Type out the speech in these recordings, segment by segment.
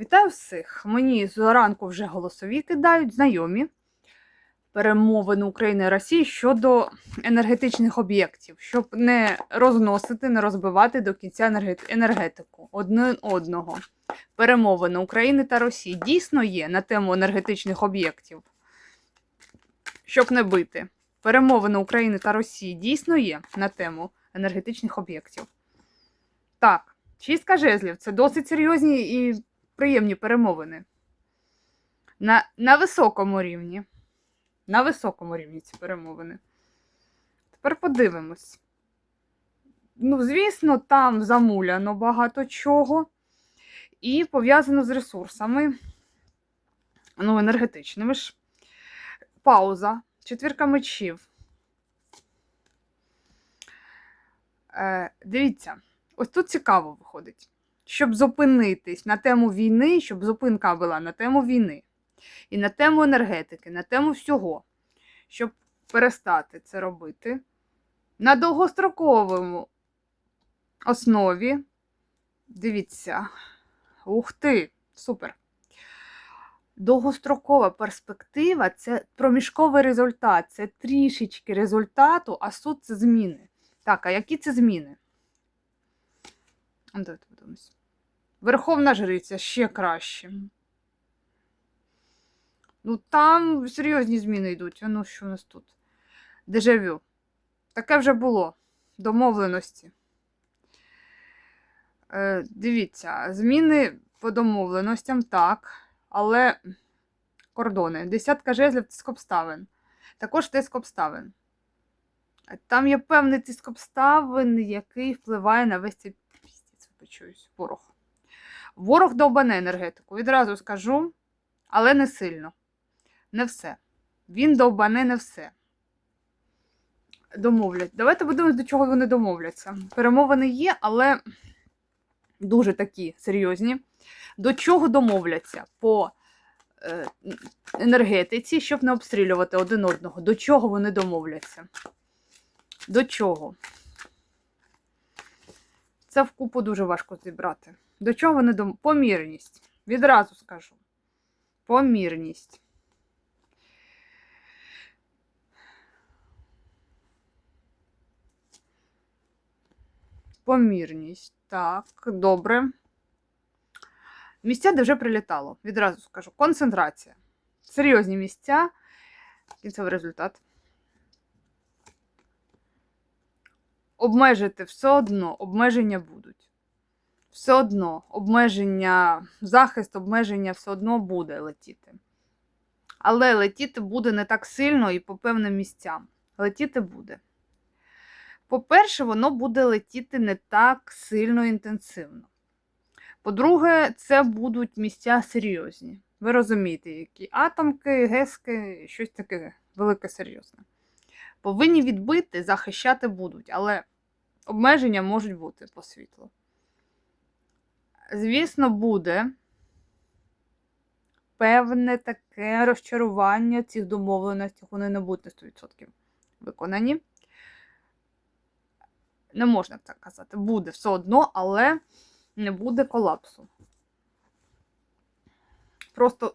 Вітаю всіх! Мені зранку вже голосові кидають знайомі перемовини України і Росії щодо енергетичних об'єктів, щоб не розносити, не розбивати до кінця енергетику один одного. Перемовини України та Росії дійсно є на тему енергетичних об'єктів, щоб не бити. Перемовини України та Росії дійсно є на тему енергетичних об'єктів. Так, шістка жезлів це досить серйозні і приємні перемовини. На, на високому рівні. На високому рівні ці перемовини. Тепер подивимось. Ну, звісно, там замуляно багато чого. І пов'язано з ресурсами, ну, енергетичними ж. Пауза. Четвірка мечів. Е, дивіться, ось тут цікаво виходить щоб зупинитись на тему війни, щоб зупинка була на тему війни, і на тему енергетики, на тему всього, щоб перестати це робити на довгостроковому основі. Дивіться, ух ти, супер. Довгострокова перспектива це проміжковий результат, це трішечки результату, а суд це зміни. Так, а які це зміни? Давайте подивимось. Верховна жриця ще краще. Ну, там серйозні зміни йдуть. Ну, що у нас тут? Дежавю. Таке вже було. Домовленості. Е, дивіться, зміни по домовленостям так, але кордони. Десятка жезлів тиск обставин. Також тиск обставин. Там є певний тиск обставин, який впливає на весь цей піздець, почуюсь, ворог. Ворог довбане енергетику. Відразу скажу, але не сильно. Не все. Він довбане не все. Домовлять. Давайте подивимось, до чого вони домовляться. Перемовини є, але дуже такі серйозні. До чого домовляться по е, енергетиці, щоб не обстрілювати один одного. До чого вони домовляться? До чого? Це вкупу дуже важко зібрати. До чого вони дом... Помірність. Відразу скажу. Помірність. Помірність. Так, добре. Місця, де вже прилітало. Відразу скажу. Концентрація. Серйозні місця. Кінцевий результат. Обмежити все одно, обмеження будуть. Все одно обмеження, захист, обмеження все одно буде летіти. Але летіти буде не так сильно і по певним місцям. Летіти буде. По-перше, воно буде летіти не так сильно інтенсивно. По-друге, це будуть місця серйозні. Ви розумієте, які атомки, гески, щось таке велике серйозне. Повинні відбити, захищати будуть, але обмеження можуть бути по світлу. Звісно, буде певне таке розчарування цих домовленостей, вони не будуть на 100% виконані. Не можна так казати. Буде все одно, але не буде колапсу. Просто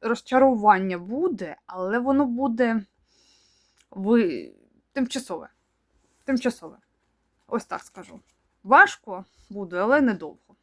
розчарування буде, але воно буде ви... тимчасове. Тимчасове. Ось так скажу. Важко буде, але недовго.